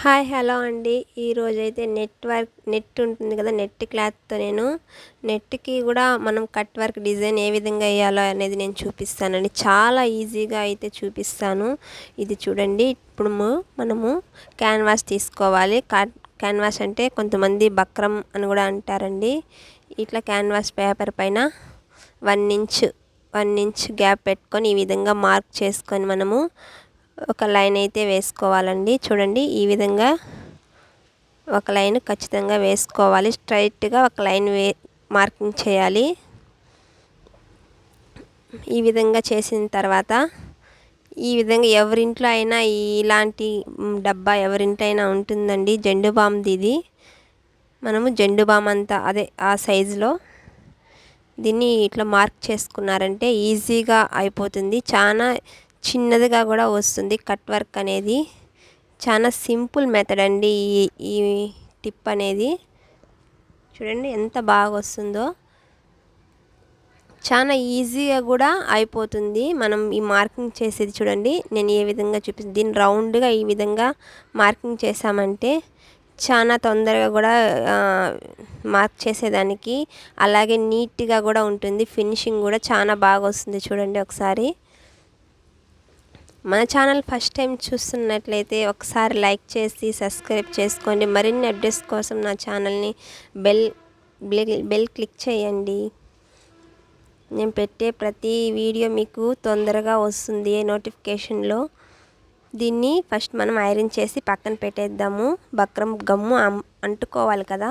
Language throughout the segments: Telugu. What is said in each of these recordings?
హాయ్ హలో అండి. ఈరోజు అయితే నెట్ వర్క్ నెట్ ఉంటుంది కదా నెట్ క్లాత్తో నేను నెట్కి కూడా మనం కట్ వర్క్ డిజైన్ ఏ విధంగా వేయాలో అనేది నేను చూపిస్తానండి. చాలా ఈజీగా అయితే చూపిస్తాను. ఇది చూడండి ఇప్పుడు మనము క్యాన్వాస్ తీసుకోవాలి. క్యాన్వాస్ అంటే కొంతమంది బక్రం అని కూడా అంటారండి. ఇట్లా క్యాన్వాస్ పేపర్ పైన one inch one inch gap పెట్టుకొని ఈ విధంగా మార్క్ చేసుకొని మనము ఒక లైన్ అయితే వేసుకోవాలండి. చూడండి ఈ విధంగా ఒక లైన్ ఖచ్చితంగా వేసుకోవాలి. స్ట్రైట్గా ఒక లైన్ వే మార్కింగ్ చేయాలి. ఈ విధంగా చేసిన తర్వాత ఈ విధంగా ఎవరింట్లో అయినా ఇలాంటి డబ్బా ఎవరింట్లో అయినా ఉంటుందండి. జెండు బామ్ది ఇది. మనము జెండు బామ్ అంతా అదే ఆ సైజులో దీన్ని ఇట్లా మార్క్ చేసుకున్నారంటే ఈజీగా అయిపోతుంది. చాలా చిన్నదిగా కూడా వస్తుంది. కట్ వర్క్ అనేది చాలా సింపుల్ మెథడ్ అండి ఈ ఈ టిప్ అనేది. చూడండి ఎంత బాగా వస్తుందో. చాలా ఈజీగా కూడా అయిపోతుంది. మనం ఈ మార్కింగ్ చేసేది చూడండి. నేను ఏ విధంగా చూపిస్తాను దీన్ని రౌండ్గా ఈ విధంగా మార్కింగ్ చేసామంటే చాలా తొందరగా కూడా మార్క్ చేసేదానికి. అలాగే నీట్గా కూడా ఉంటుంది. ఫినిషింగ్ కూడా చాలా బాగా వస్తుంది చూడండి ఒకసారి. మన ఛానల్ ఫస్ట్ టైం చూస్తున్నట్లయితే ఒకసారి లైక్ చేసి సబ్స్క్రైబ్ చేసుకోండి. మరిన్ని అప్డేట్స్ కోసం నా ఛానల్ని బెల్ బెల్ క్లిక్ చేయండి. నేను పెట్టే ప్రతి వీడియో మీకు తొందరగా వస్తుంది నోటిఫికేషన్లో. దీన్ని ఫస్ట్ మనం ఐరన్ చేసి పక్కన పెట్టేద్దాము. బక్రం గమ్ము అంటుకోవాలి కదా.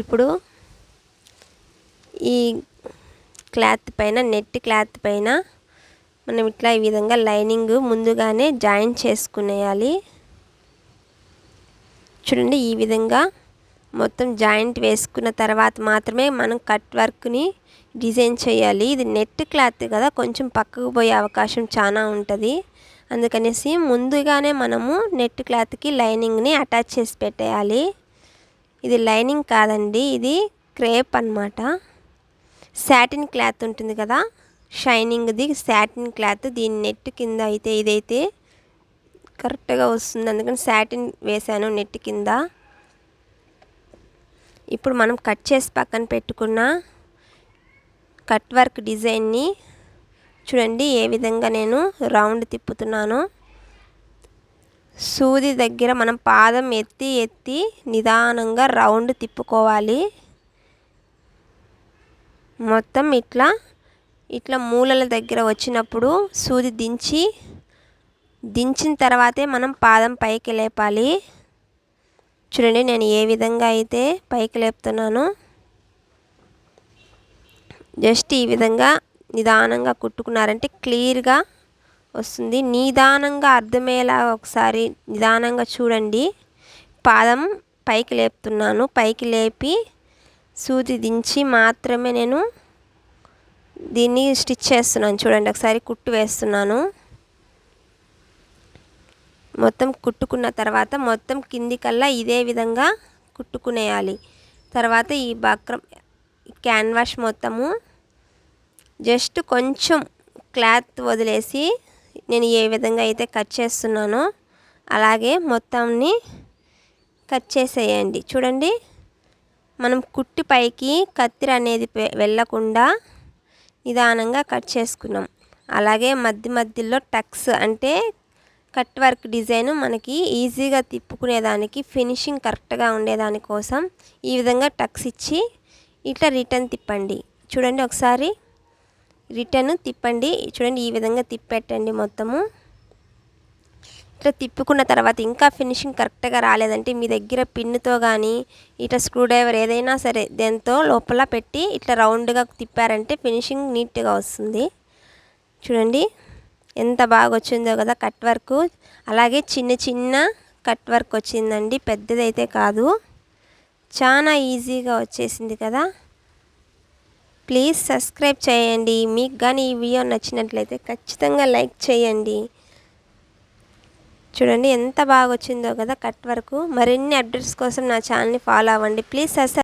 ఇప్పుడు ఈ క్లాత్ పైన నెట్ క్లాత్ పైన మనం ఇట్లా ఈ విధంగా లైనింగ్ ముందుగానే జాయిన్ చేసుకునేయాలి. చూడండి ఈ విధంగా మొత్తం జాయింట్ వేసుకున్న తర్వాత మాత్రమే మనం కట్ వర్క్ని డిజైన్ చేయాలి. ఇది నెట్ క్లాత్ కదా కొంచెం పక్కకు పోయే అవకాశం చాలా ఉంటుంది. అందుకనేసి ముందుగానే మనము నెట్ క్లాత్కి లైనింగ్ని అటాచ్ చేసి పెట్టేయాలి. ఇది లైనింగ్ కాదండి ఇది క్రేప్ అనమాట శాటిన్ క్లాత్ ఉంటుంది కదా షైనింగ్ది శాటిన్ క్లాత్ దీని నెట్ కింద అయితే ఇదైతే కరెక్ట్గా వస్తుంది. అందుకని శాటిన్ వేసాను నెట్ కింద. ఇప్పుడు మనం కట్ చేసి పక్కన పెట్టుకున్న కట్ వర్క్ డిజైన్ని చూడండి ఏ విధంగా నేను రౌండ్ తిప్పుతున్నాను. సూది దగ్గర మనం పాదం ఎత్తి ఎత్తి నిదానంగా రౌండ్ తిప్పుకోవాలి. మొత్తం ఇట్లా ఇట్లా మూలల దగ్గర వచ్చినప్పుడు సూది దించి దించిన తర్వాతే మనం పాదం పైకి లేపాలి. చూడండి నేను ఏ విధంగా అయితే పైకి లేపుతున్నాను జస్ట్ ఈ విధంగా నిదానంగా కుట్టుకున్నారంటే క్లియర్గా వస్తుంది. నిదానంగా అర్థమయ్యేలా ఒకసారి నిదానంగా చూడండి. పాదం పైకి లేపుతున్నాను. పైకి లేపి సూది దించి మాత్రమే నేను దీన్ని స్టిచ్ చేస్తున్నాను. చూడండి ఒకసారి కుట్టు వేస్తున్నాను. మొత్తం కుట్టుకున్న తర్వాత మొత్తం కిందికల్లా ఇదే విధంగా కుట్టుకునేయాలి. తర్వాత ఈ బక్రం క్యాన్వాష్ మొత్తము జస్ట్ కొంచెం క్లాత్ వదిలేసి నేను ఏ విధంగా అయితే కట్ చేస్తున్నానో అలాగే మొత్తాన్ని కట్ చేసేయండి. చూడండి మనం కుట్టి పైకి కత్తిర అనేది వెళ్ళకుండా నిదానంగా కట్ చేసుకున్నాం. అలాగే మధ్య మధ్యలో టక్స్ అంటే కట్ వర్క్ డిజైన్ మనకి ఈజీగా తిప్పుకునేదానికి ఫినిషింగ్ కరెక్ట్గా ఉండేదాని కోసం ఈ విధంగా టక్స్ ఇచ్చి ఇట్లా రిటర్న్ తిప్పండి. చూడండి ఒకసారి. రిటర్న్ తిప్పండి. చూడండి ఈ విధంగా తిప్పెట్టండి మొత్తము. ఇట్లా తిప్పుకున్న తర్వాత ఇంకా ఫినిషింగ్ కరెక్ట్గా రాలేదంటే మీ దగ్గర పిన్నుతో కానీ ఇట్లా స్క్రూ డ్రైవర్ ఏదైనా సరే దాంతో లోపల పెట్టి ఇట్లా రౌండ్గా తిప్పారంటే ఫినిషింగ్ నీట్గా వస్తుంది. చూడండి ఎంత బాగా వచ్చిందో కదా కట్ వర్క్. అలాగే చిన్న చిన్న కట్ వర్క్ వచ్చిందండి పెద్దదైతే కాదు. చాలా ఈజీగా వచ్చేసింది కదా. ప్లీజ్ సబ్స్క్రైబ్ చేయండి. మీకు కానీ ఈ వీడియో నచ్చినట్లయితే ఖచ్చితంగా లైక్ చేయండి. చూడండి ఎంత బాగా వచ్చిందో కదా కట్ వరకు. మరిన్ని అప్డేట్స్ కోసం నా ఛానల్ని ఫాలో అవ్వండి. Please subscribe